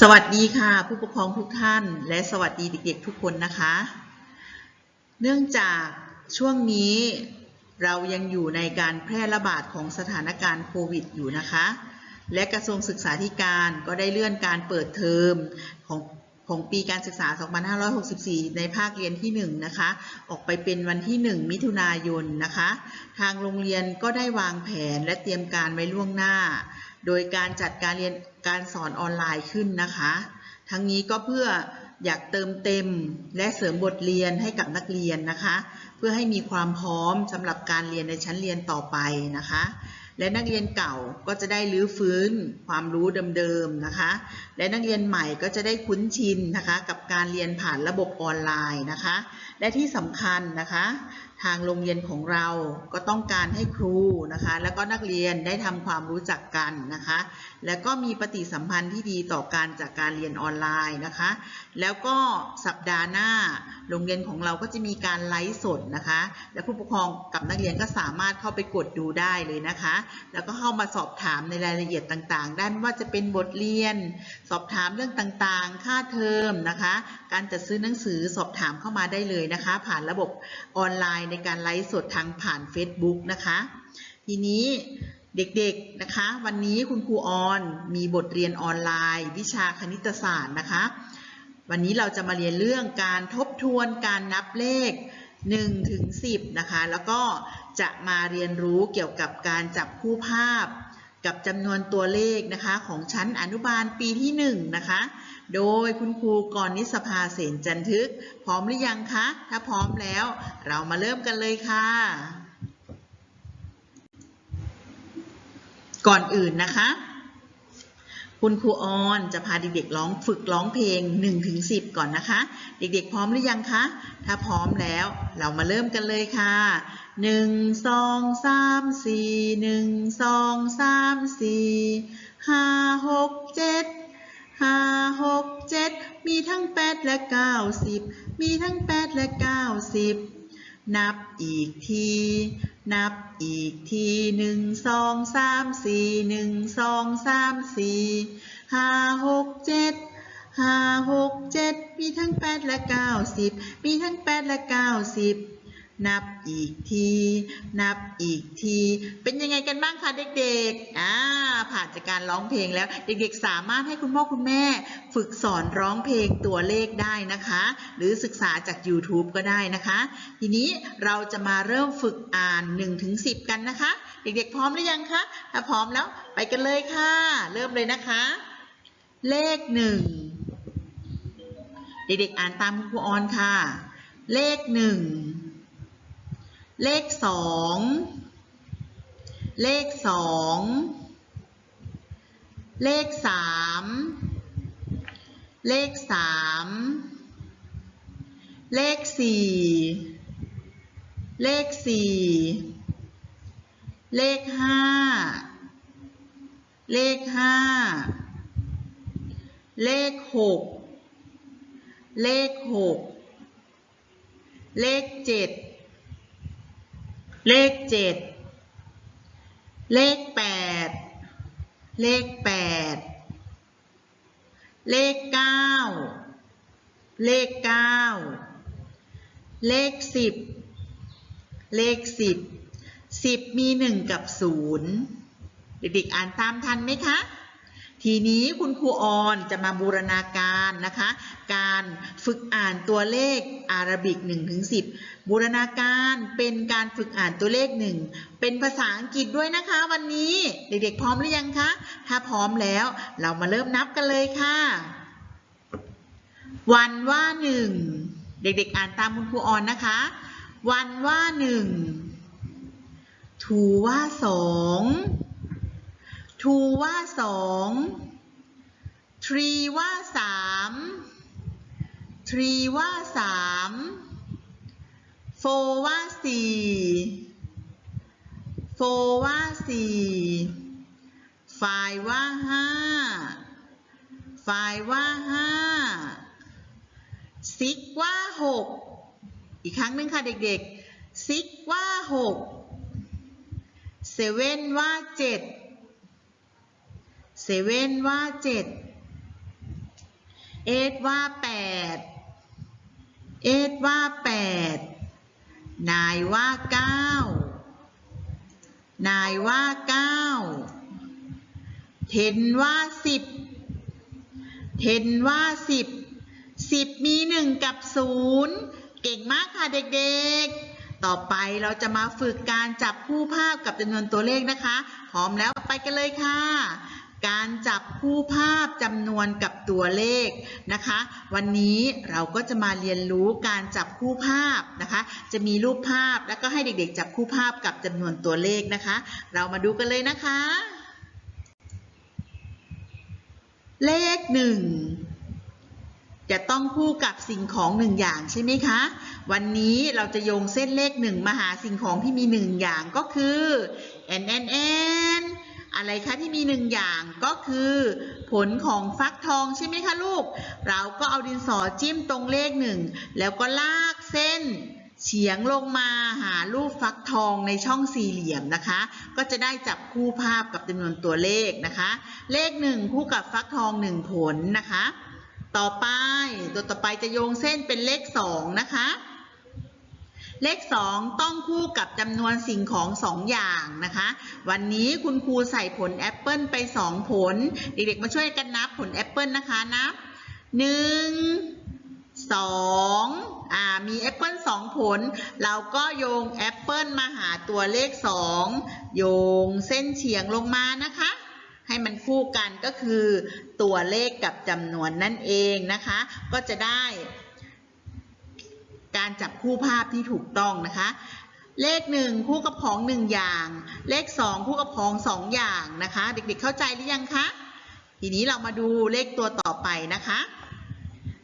สวัสดีค่ะ ผู้ปกครองทุกท่าน และสวัสดีเด็กๆทุกคนนะคะ เนื่องจากช่วงนี้เรายังอยู่ในการแพร่ระบาดของสถานการณ์โควิดอยู่นะคะ และกระทรวงศึกษาธิการก็ได้เลื่อนการเปิดเทอมของของปีการศึกษา 2564 ในภาคเรียนที่ 1 นะคะ ออกไปเป็นวันที่ 1 มิถุนายนนะคะ ทางโรงเรียนก็ได้วางแผนและเตรียมการไว้ล่วงหน้า โดยการจัดการเรียนการสอนออนไลน์ขึ้นนะคะ ทั้งนี้ก็เพื่ออยากเติมเต็มและเสริมบทเรียนให้กับนักเรียนนะคะ เพื่อให้มีความพร้อมสำหรับการเรียนในชั้นเรียนต่อไปนะคะ และนักเรียนเก่าก็จะได้รื้อฟื้นความรู้เดิมๆนะคะ และนักเรียนใหม่ก็จะได้คุ้นชินนะคะ กับการเรียนผ่านระบบออนไลน์นะคะ และที่สำคัญนะคะ ทางโรงเรียนของเราก็ต้องการให้ครูนะคะ แล้วก็นักเรียนได้ทำความรู้จักกันนะคะ แล้วก็มีปฏิสัมพันธ์ที่ดีต่อการจากการเรียนออนไลน์นะคะ แล้วก็สัปดาห์หน้าโรงเรียนของเราก็จะมีการไลฟ์สดนะคะ และผู้ปกครองกับนักเรียนก็สามารถเข้าไปกดดูได้เลยนะคะ แล้วก็เข้ามาสอบถามในรายละเอียดต่างๆ ด้านว่าจะเป็นบทเรียน สอบถามเรื่องต่างๆ ค่าเทอมนะคะ การจัดซื้อหนังสือสอบถามเข้ามาได้เลยนะคะ ผ่านระบบออนไลน์ในการไลฟ์สดทางผ่าน Facebook นะคะ ทีนี้เด็กๆนะคะ วันนี้คุณครูออนมีบทเรียนออนไลน์ วิชาคณิตศาสตร์นะคะ วันนี้เราจะมาเรียนเรื่องการทบทวนการนับเลข1ถึง10นะคะ แล้วก็จะมาเรียนรู้เกี่ยวกับการจับคู่ภาพ กับจำนวนตัวเลขนะคะของชั้นอนุบาลปีที่1นะคะ โดยคุณครูกรนิสภาเสนจันทึก พร้อมหรือยังคะ ถ้าพร้อมแล้วเรามาเริ่มกันเลยค่ะ ก่อนอื่นนะคะ คุณครูออนจะพาเด็กๆร้องฝึกร้องเพลง1ถึง10 ก่อนนะคะ เด็กๆพร้อมหรือยังคะ ถ้าพร้อมแล้วเรามาเริ่มกันเลยค่ะ 1 2 3 4 1 2 3 4 5 6 7 5 6 7มีทั้ง8และ90มีทั้ง8และ90 นับอีกที นับอีกทีหนึ่งสองสามสี่หนึ่งสองสามสี่ห้าหกเจ็ดห้าหกเจ็ดมีทั้งแปดและเก้าสิบมีทั้งแปดและเก้าสิบ นับอีกที นับอีกที เป็นยังไงกันบ้างคะเด็กๆ อ่า ผ่านจากการร้องเพลงแล้ว เด็กๆ สามารถให้คุณพ่อคุณแม่ ฝึกสอนร้องเพลงตัวเลขได้นะคะ หรือศึกษาจาก YouTube ก็ได้นะคะ ทีนี้เราจะมาเริ่มฝึกอ่าน1ถึง10 กันนะคะ เด็กๆ พร้อมหรือยังคะ ถ้าพร้อมแล้วไปกันเลยค่ะ เริ่มเลยนะคะ เลขหนึ่ง เด็กๆ อ่านตามคุณครูออนค่ะ เลขหนึ่ง เลขสอง เลขสอง เลขสาม เลขสาม เลขสี่ เลขสี่ เลขห้า เลขห้า เลขหก เลขหก เลขเจ็ด เลขเจ็ด เลขแปด เลขแปด เลขเก้า เลขเก้า เลขสิบ เลขสิบ สิบมีหนึ่งกับศูนย์เด็กๆอ่านตามทันไหมคะ ทีนี้คุณครูออนจะมาบูรณาการนะคะ การฝึกอ่านตัวเลขอาราบิก1ถึง10บูรณาการเป็นการฝึกอ่านตัวเลข 1 เป็นภาษาอังกฤษด้วยนะคะ วันนี้เด็กๆพร้อมหรือยังคะ ถ้าพร้อมแล้วเรามาเริ่มนับกันเลยค่ะ วันว่า 1 เด็กๆอ่านตามคุณครูออนนะคะ วันว่า 1 ถูว่า 2 ทูว่าสองทรีว่าสามทรีว่าสามโฟว่าสี่โฟว่าสี่ไฟว่าห้าไฟว่าห้าซิกว่าหกอีกครั้งหนึ่งค่ะเด็กๆซิกว่าหกเซเว่นว่าเจ็ด เซเว่นว่าเจ็ดเอ็ดว่าแปดเอ็ดว่าแปดนายว่าเก้านายว่าเก้าเทนว่าสิบเทนว่าสิบสิบมีหนึ่งกับศูนย์เก่งมากค่ะเด็กๆ ต่อไปเราจะมาฝึกการจับคู่ภาพกับจำนวนตัวเลขนะคะ พร้อมแล้วไปกันเลยค่ะ การจับคู่ภาพจำนวนกับตัวเลขนะคะ วันนี้เราก็จะมาเรียนรู้การจับคู่ภาพนะคะ จะมีรูปภาพแล้วก็ให้เด็กๆ จับคู่ภาพกับจำนวนตัวเลขนะคะ เรามาดูกันเลยนะคะ เลขหนึ่งจะต้องคู่กับสิ่งของหนึ่งอย่างใช่ไหมคะ วันนี้เราจะโยงเส้นเลขหนึ่งมาหาสิ่งของที่มีหนึ่งอย่างก็คือ n n n อะไรคะที่มีหนึ่งอย่างก็คือผลของฟักทองใช่ไหมคะลูก เราก็เอาดินสอจิ้มตรงเลขหนึ่งแล้วก็ลากเส้นเฉียงลงมาหารูปฟักทองในช่องสี่เหลี่ยมนะคะ ก็จะได้จับคู่ภาพกับจำนวนตัวเลขนะคะ เลขหนึ่งคู่กับฟักทองหนึ่งผลนะคะ ต่อไปตัวต่อไปจะโยงเส้นเป็นเลขสองนะคะ เลข 2 ต้องคู่กับจำนวนสิ่งของสองอย่างนะคะ วันนี้คุณครูใส่ผลแอปเปิลไป 2 ผล เด็กๆมาช่วยกันนับผลแอปเปิลนะคะนับ 1 2อ่ามีแอปเปิล2ผล เราก็โยงแอปเปิลมาหาตัวเลข 2 โยงเส้นเฉียงลงมานะคะให้มันคู่กันก็คือตัวเลขกับจำนวนนั่นเองนะคะ ก็จะได้ การจับคู่ภาพที่ถูกต้องนะคะ เลขหนึ่งคู่กับของหนึ่งอย่าง เลขสองคู่กับของสองอย่างนะคะ เด็กๆเข้าใจหรือยังคะทีนี้เรามาดูเลขตัวต่อไปนะคะ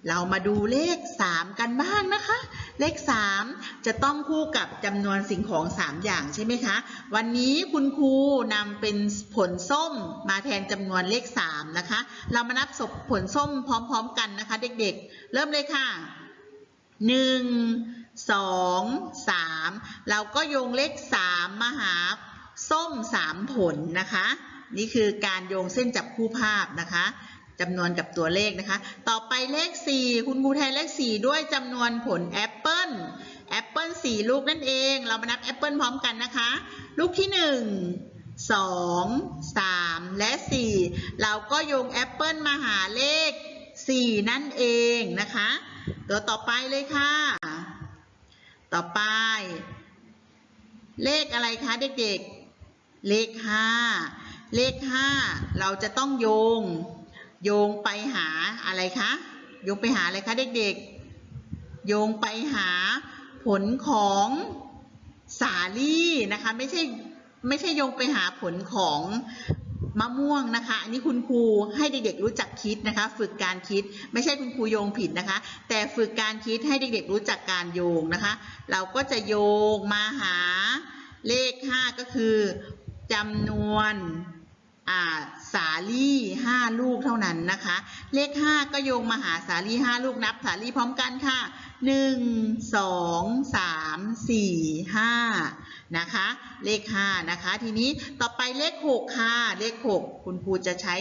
เรามาดูเลข 3 กันบ้างนะคะ เลข 3 จะต้องคู่กับจำนวนสิ่งของ 3 อย่างใช่ไหมคะ วันนี้คุณครูนำเป็นผลส้มมาแทนจำนวนเลข 3 นะคะ เรามานับศพผลส้มพร้อม ๆ กันนะคะ เด็กๆ เริ่มเลยค่ะ หนึ่งสองสามเราก็โยงเลขสามมาหาส้มสามผลนะคะ นี่คือการโยงเส้นจับคู่ภาพนะคะจำนวนกับตัวเลขนะคะ ต่อไปเลขสี่คุณครูแทนเลขสี่ด้วยจำนวนผลแอปเปิลแอปเปิลสี่ลูกนั่นเอง เรามานับแอปเปิลพร้อมกันนะคะ ลูกที่หนึ่งสองสามและสี่เราก็โยงแอปเปิลมาหาเลขสี่นั่นเองนะคะ ตัวต่อไปเลยค่ะ ต่อไป เลขอะไรคะเด็กๆ เลขห้า เลขห้าเราจะต้องโยง โยงไปหาอะไรคะ โยงไปหาอะไรคะเด็กๆ โยงไปหาผลของสาลี่นะคะ ไม่ใช่ไม่ใช่โยงไปหาผลของ มะม่วงนะคะ อันนี้คุณครูให้เด็กๆรู้จักคิดนะคะ ฝึกการคิดไม่ใช่คุณครูโยงผิดนะคะ แต่ฝึกการคิดให้เด็กๆรู้จักการโยงนะคะ เราก็จะโยงมาหาเลข 5 ก็คือจำนวนาสาลี่ห้าลูกเท่านั้นนะคะ เลข 5 ก็โยงมาหาสาลี่ห้าลูกนับสาลี่พร้อมกันค่ะ 1 2 3 4 5 นะคะ เลข 5 นะคะ ทีนี้ต่อไปเลข 6 ค่ะ เลข 6 คุณครูจะใช้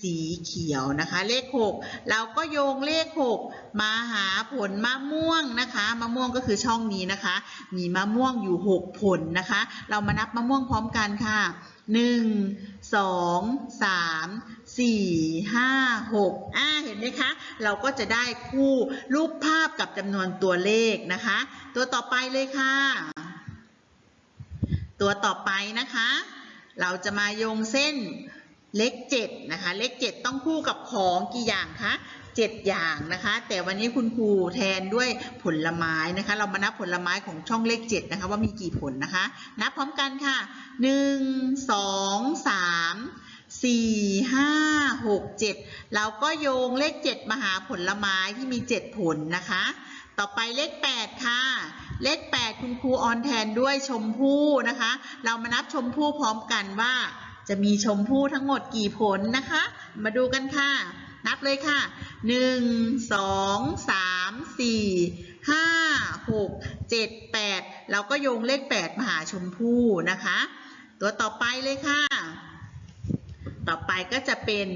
สีเขียวนะคะ เลข 6 เราก็โยงเลข 6 มาหาผลมะม่วงนะคะมะม่วงก็คือช่องนี้นะคะ มีมะม่วงอยู่ 6 ผลนะคะ เรามานับมะม่วงพร้อมกันค่ะ 1 2 3 4 5 6อ่าเห็นไหมคะ เราก็จะได้คู่รูปภาพกับจำนวนตัวเลขนะคะ ตัวต่อไปเลยค่ะ ตัวต่อไปนะคะ เราจะมาโยงเส้นเลข7นะคะ เลข7ต้องคู่กับของกี่อย่างคะ7อย่างนะคะ แต่วันนี้คุณครูแทนด้วยผลไม้นะคะ เรามานับผลไม้ของช่องเลข7นะคะว่ามีกี่ผลนะคะ นับพร้อมกันค่ะ1 2 3 4 5 6 7เราก็โยงเลข7มาหาผลไม้ที่มี7ผลนะคะ ต่อไปเลข 8 ค่ะ เลข 8 คุณครูออนแทนด้วยชมพู่นะคะ เรามานับชมพู่พร้อมกันว่า จะมีชมพู่ทั้งหมดกี่ผลนะคะ มาดูกันค่ะ นับเลยค่ะ 1 2 3 4 5 6 7 8 เราก็โยงเลข 8 มาหาชมพู่นะคะ ตัวต่อไปเลยค่ะต่อไปก็จะเป็น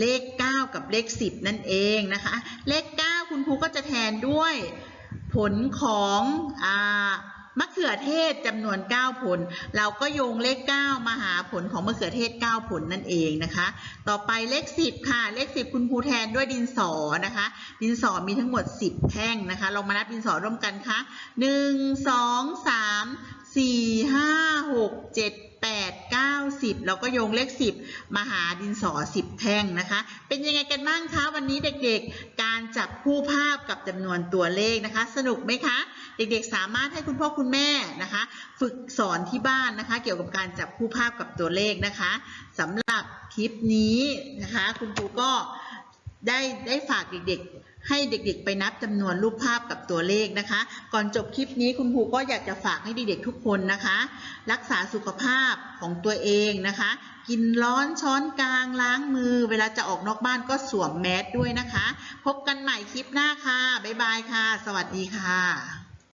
เลข 9 กับเลข 10 นั่นเองนะคะ เลข 9 คุณครูก็จะแทนด้วย ผลของอามะเขือเทศจำนวน 9 ผล เราก็โยงเลข 9 มาหาผลของมะเขือเทศ 9 ผลนั่นเองนะคะ ต่อไปเลข 10 ค่ะ เลข 10 คุณครูแทนด้วยดินสอนะคะ ดินสอมีทั้งหมด 10 แท่งนะคะ ลองมานับดินสอร่วมกันค่ะ 1 2 3 4 5 6 7 8 9 10เจ็ดแปดเก้าสิบเราก็โยงเลข10มาหาดินสอ10แท่งนะคะ เป็นยังไงกันบ้างคะวันนี้เด็กๆ การจับคู่ภาพกับจำนวนตัวเลขนะคะ สนุกไหมคะ เด็กๆ สามารถให้คุณพ่อคุณแม่นะคะ ฝึกสอนที่บ้านนะคะ เกี่ยวกับการจับคู่ภาพกับตัวเลขนะคะสำหรับคลิปนี้นะคะ คุณครูก็ได้ได้ฝากเด็กๆ ให้เด็กๆ ไปนับจำนวนรูปภาพกับตัวเลขนะคะ ก่อนจบคลิปนี้คุณครูก็อยากจะฝากให้เด็กๆทุกคนนะคะ รักษาสุขภาพของตัวเองนะคะ กินร้อนช้อนกลางล้างมือ เวลาจะออกนอกบ้านก็สวมแมสด้วยนะคะ พบกันใหม่คลิปหน้าค่ะ บ๊ายบายค่ะ สวัสดีค่ะ